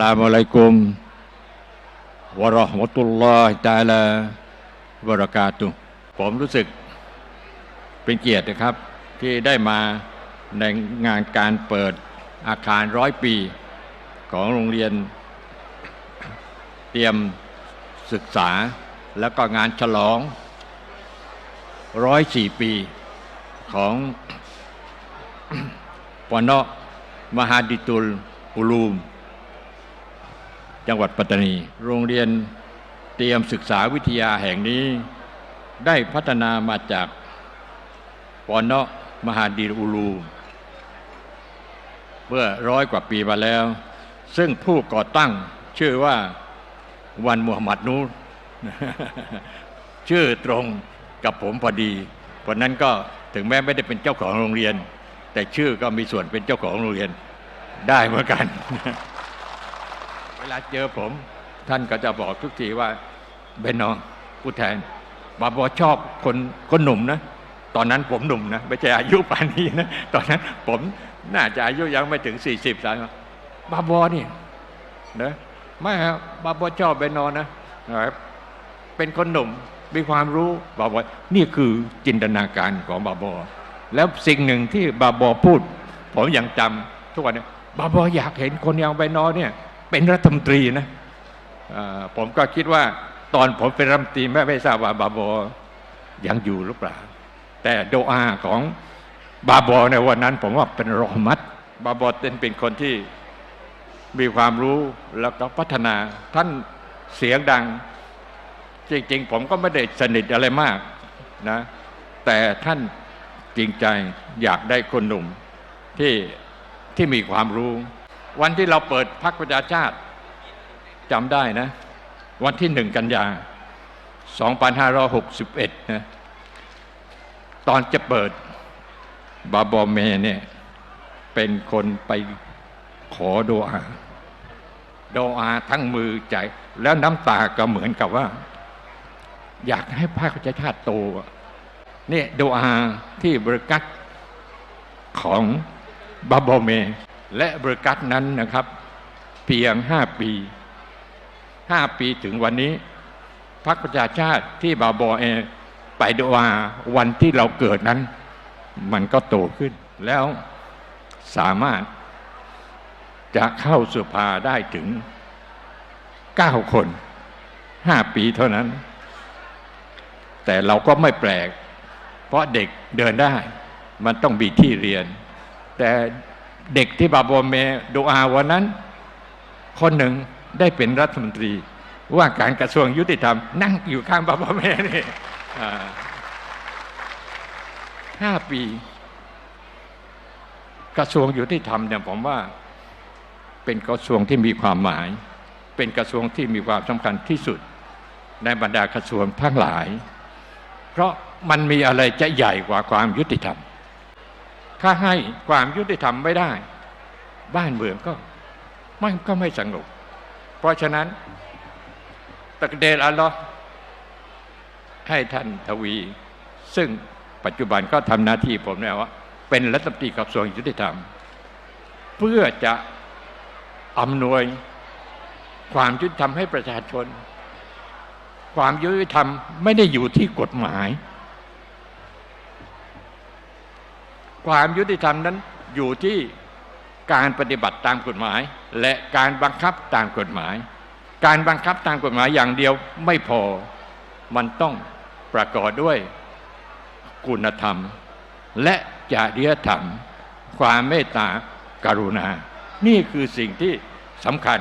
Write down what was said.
ลามุอะลัยกุมวะราะห์มตุลลอฮิตะอาลาบะรากาตุผมรู้สึกเป็นเกียรตินะครับ ที่ได้มาในงานการเปิดอาคารร้อยปี ของโรงเรียน เตรียมศึกษา แล้วก็งานฉลองร้อยสี่ปีของปอนอมหาดิตุลอุลูม จังหวัดปัตตานี โรงเรียนเตรียมศึกษาวิทยาแห่งนี้ ได้พัฒนามาจากปอนอมหาดิตุลู เมื่อร้อยกว่าปีมาแล้ว ซึ่งผู้ก่อตั้งชื่อว่าวันมุฮัมมัดนูชื่อตรงกับผมพอดีเพราะนั้นก็ถึงแม้ไม่ได้เป็นเจ้าของโรงเรียน แต่ชื่อก็มีส่วนเป็นเจ้าของโรงเรียนได้เหมือนกัน ลาเจอผม ท่านก็จะบอกทุกทีว่าเบนนองผู้แทนบาบอชอบคนคนหนุ่มนะ ตอนนั้นผมหนุ่มนะไม่ใช่อายุป่านนี้นะตอนนั้นผมน่าจะอายุยังไม่ถึง40สามบาบอนี่นะไม่ครับบาบอชอบเบนนอนนะนะเป็นคนหนุ่มมีความรู้บาบอนี่คือจินตนาการของบาบอ แล้วสิ่งหนึ่งที่บาบอพูด ผมยังจำทุกวันนี้บาบออยากเห็นคนอย่างใบนอนเนี่ย เป็นรัฐมนตรีนะผมก็คิดว่าตอนผมเป็นรัฐมนตรีแม่ไม่ทราบว่าบาบอยังอยู่หรือเปล่า แต่โดอาของบาบอในวันนั้น ผมว่าเป็นรอมัดบาบอเป็นเป็นคนที่มีความรู้แล้วก็พัฒนา ท่านเสียงดัง จริงๆ ผมก็ไม่ได้สนิทอะไรมากนะ แต่ท่านจริงใจอยากได้คนหนุ่มที่ที่มีความรู้ วันที่เราเปิดพักประชาชาติจำได้นะ วันที่หนึ่งกันยา 2561 นะ ตอนจะเปิดบาบอเมเนี่ยเป็นคนไปขอโดอาโดอาทั้งมือใจ แล้วน้ำตาก็เหมือนกับว่า อยากให้ภาคประชาชาติโตเนี่ยโดอาที่บริกัตของบาบอเม และบริกัตนั้นนะครับ เพียงห้าปีห้าปีถึงวันนี้พรรคประชาชาติที่บาบอเอไปดอาวันที่เราเกิดนั้น มันก็โตขึ้น แล้วสามารถจะเข้าสภาได้ถึงเก้าคนห้าปีเท่านั้น แต่เราก็ไม่แปลก เพราะเด็กเดินได้ มันต้องมีที่เรียน แต่ เด็กที่บาบอเมดูอาวันนั้น คนหนึ่งได้เป็นรัฐมนตรี ว่าการกระทรวงยุติธรรม นั่งอยู่ข้างบาบอเมนี่ห้าปี กระทรวงยุติธรรมเนี่ยผมว่าเป็นกระทรวงที่มีความหมาย เป็นกระทรวงที่มีความสำคัญที่สุด ในบรรดากระทรวงทั้งหลาย เพราะมันมีอะไรจะใหญ่กว่าความยุติธรรม ถ้าให้ความยุติธรรมไม่ได้ บ้านเมืองก็มันก็ไม่สงบเพราะฉะนั้นตะกเดลอัลลอฮ์ให้ท่านทวี ซึ่งปัจจุบันก็ทำหน้าที่ผมแล้วว่าเป็นรัฐมนตรีกระทรวงยุติธรรม เพื่อจะอำนวยความยุติธรรมให้ประชาชน ความยุติธรรมไม่ได้อยู่ที่กฎหมาย ความยุติธรรมนั้นอยู่ที่การปฏิบัติตามกฎหมาย และการบังคับตามกฎหมาย การบังคับตามกฎหมายอย่างเดียวไม่พอ มันต้องประกอบด้วยคุณธรรม และจริยธรรม ความเมตตากรุณา นี่คือสิ่งที่สำคัญ